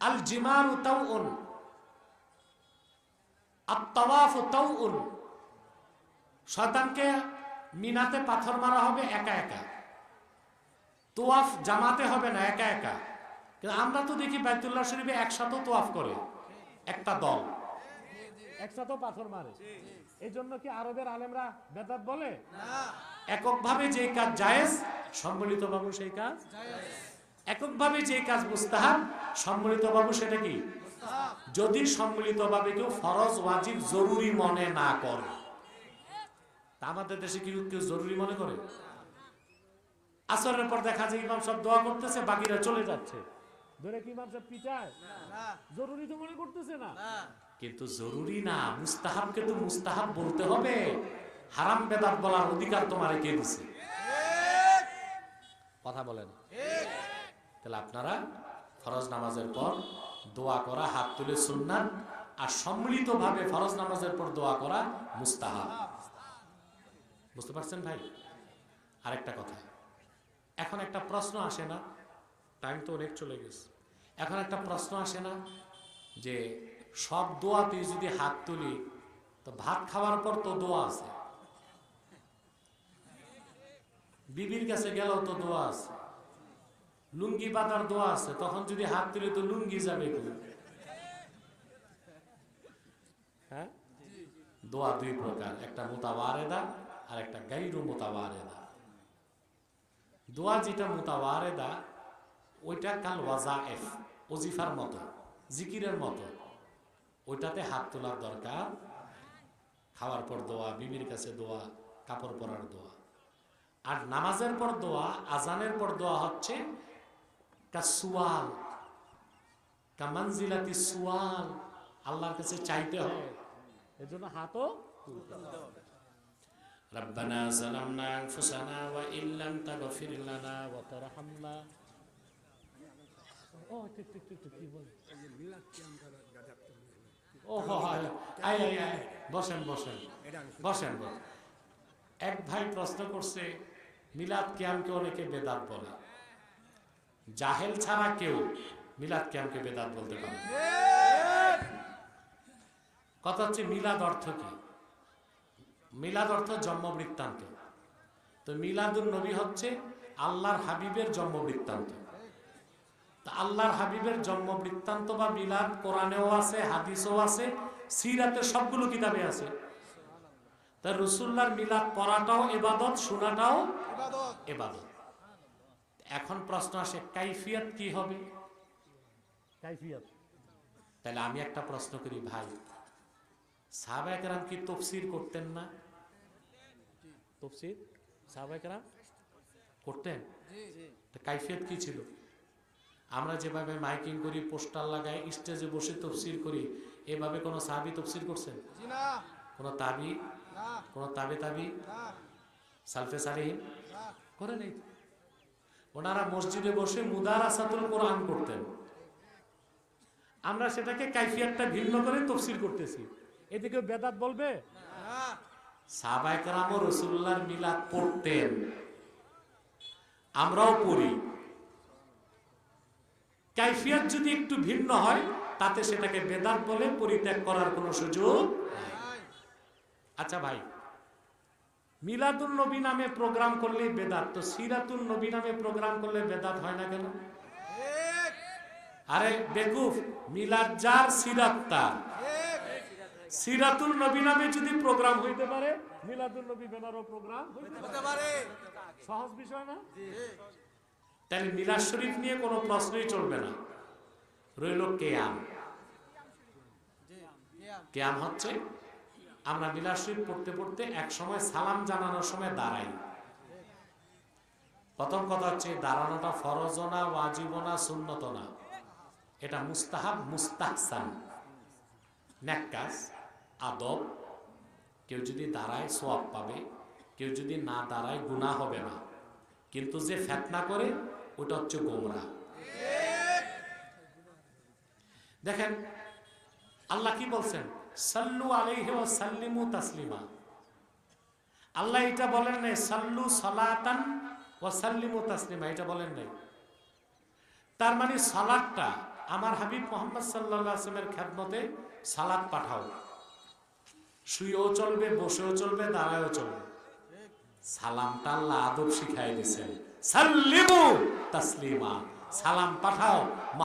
আল জিমারু তাউউন আত্তাওয়াফু তাউউন শয়তানকে মিনাতে পাথর মারা হবে একা একা। তোয়াফ জামাতে হবে না একা একা। কিন্তু আমরা তো দেখি বাইতুল্লাহ শরীফে একসাথে তোয়াফ করে একটা দল। একসাথে পাথর মারে। এই জন্য কি আরবের আলেমরা বেদাত বলে? এককভাবে যে কাজ জায়েজ বাবু সেই কাজ এককভাবে যে কাজ মুস্তাহাব সম্মিলিত বাবু সেটা কি? যদি সম্মিলিত ভাবে কেউ ফরজ ওয়াজিব জরুরি মনে না করে আমাদের দেশে কি কেউ জরুরি মনে করে? আসরের পর দেখা যায় ইমাম সব দোয়া করতেছে বাকিরা চলে যাচ্ছে। ধরে কি ইমাম পিটায়? জরুরি তো মনে করতেছে না। কিন্তু জরুরি না মুস্তাহাবকে তো মুস্তাহাব বলতে হবে। হারাম বেদাত বলার অধিকার তোমার কে দিছে? কথা বলেন। তাহলে আপনারা ফরজ নামাজের পর দোয়া করা, হাত তুলে সুন্নাত আর সম্মিলিতভাবে ফরজ নামাজের পর দোয়া করা মুস্তাহাব। বুঝতে পারছেন ভাই? আরেকটা কথা। এখন একটা প্রশ্ন আসে না টাইম তো অনেক চলে গেছে। এখন একটা প্রশ্ন আসে না যে সব দোয়াতে যদি হাত তুলি, তো ভাত খাওয়ার পর তো দোয়া আছে। বিবির কাছে গেলেও তো দোয়া আছে। লুঙ্গি পাতার দোয়া আছে, তখন যদি হাত তুলে তো লুঙ্গি যাবে? হ্যাঁ? দোয়া দুই প্রকার, একটা মোতাবারেদা আর একটা গাইরু মোতাবারেদা। দোয়া যেটা মোতাবারেদা, ওইটা কাল ওয়াজাএফ ওজিফার মতো, জিকিরের মতো। ওইটাতে হাত তোলার দরকার। খাওয়ার পর দোয়া, বিবির কাছে দোয়া, কাপড় পরার দোয়া। আর নামাজের পর দোয়া, আজানের পর দোয়া হচ্ছে কাসুয়াল কামানজিলাতি সুয়াল আল্লাহর কাছে চাইতে হয় এজন্য হাতও ربنا ظلمنا انفسنا وان لم تغفر لنا وترحمنا ও ঠিক ঠিক ঠিক ঠিক, কি বলে ও হ, হ, আয় আয় আয় বসেন বসেন বসেন বসেন। এক ভাই প্রশ্ন করছে মিলাদ কিয়ামকে অনেকে বেদাত বলে জাহেল ছাড়া কেউ মিলাদ কিয়ামকে বেদাত বলতে পারে কথা হচ্ছে মিলাদ অর্থ কি? মিলাদ অর্থ জন্ম বৃত্তান্ত তো মিলাদুন নবী হচ্ছে আল্লাহর হাবিবের জন্ম বৃত্তান্ত আল্লাহর হাবিবের জন্ম বৃত্তান্ত বা মিলাদ কোরআনেও আছে, হাদিসও আছে সিরাতের সবগুলো কিতাবে আছে। তা রসুল্লাহর মিলাদ পড়াটাও এবাদত, শোনাটাও এবাদত। এখন প্রশ্ন আসে কাইফিয়াত কি হবে? কাইফিয়াত। তাহলে আমি একটা প্রশ্ন করি ভাই সাহাবাহাম কি তফসির করতেন না? তফসির? সাহাবাহাম করতেন? কাইফিয়ত কি ছিল? আমরা যেভাবে মাইকিং করি পোস্টার লাগাই স্টেজে বসে তফসির করি এভাবে কোনো সাহাবি তফসির করছেন? কোনো তাবি? কোনো তাবে তাবি সালফে সালিহীন করে নেই ওনারা মসজিদে বসে মুদার আসাতুল কোরআন করতেন। আমরা সেটাকে কাইফিয়াতটা ভিন্ন করে তফসিল করতেছি। এদিকে বেদাত বলবে সাহবাইকরাম রসুল্লাহর মিলাদ পড়তেন। আমরাও পড়ি। কাইফিয়াত যদি একটু ভিন্ন হয়, তাতে সেটাকে বেদাত বলে পরিত্যাগ করার কোনো সুযোগ আচ্ছা ভাই মিলাদুল নবী নামে প্রোগ্রাম করলে বেদাত। তো সিরাতুল নবী নামে প্রোগ্রাম করলে বেদাত হয় না কেন? আরে বেকুফ মিলাদ যার সিরাত তার। সিরাতুল নবী নামে যদি প্রোগ্রাম হইতে পারে মিলাদুল নবী বেনারও প্রোগ্রাম হইতে পারে। সহজ বিষয় না? তাহলে মিলাদ শরীফ নিয়ে কোনো প্রশ্নই চলবে না। রইল কেয়াম। কেয়াম হচ্ছে আমরা শরীফ পড়তে পড়তে এক সময় সালাম জানানোর সময় দাঁড়াই। প্রথম কথা হচ্ছে, দাঁড়ানোটা ফরজ না না সুন্নত না। এটা মুস্তাহাব, মুস্তাহসান। আদব। কেউ যদি দাঁড়ায় সোয়াব পাবে, কেউ যদি না দাঁড়ায় গুণা হবে না। কিন্তু যে ফেতনা করে, ওটা হচ্ছে গোমরা। দেখেন, আল্লাহ কি বলছেন? সাল্লু আলাইহি সাল্লিমু তাসলিমা। আল্লাহ এটা বলেন নাই, সাল্লু সালাতান সাল্লিমু তাসলিমা, এটা বলেন নাই। তার মানে সালাদটা আমার হাবিব মোহাম্মদ সাল্লাহ আসলামের খ্যাতমতে সালাদ পাঠাও। শুয়েও চলবে, বসেও চলবে, দাঁড়ায়ও চলবে। সালামটা আল্লাহ আদব শিখাই দিছেন সাল্লিমু তাসলিমা, সালাম পাঠাও।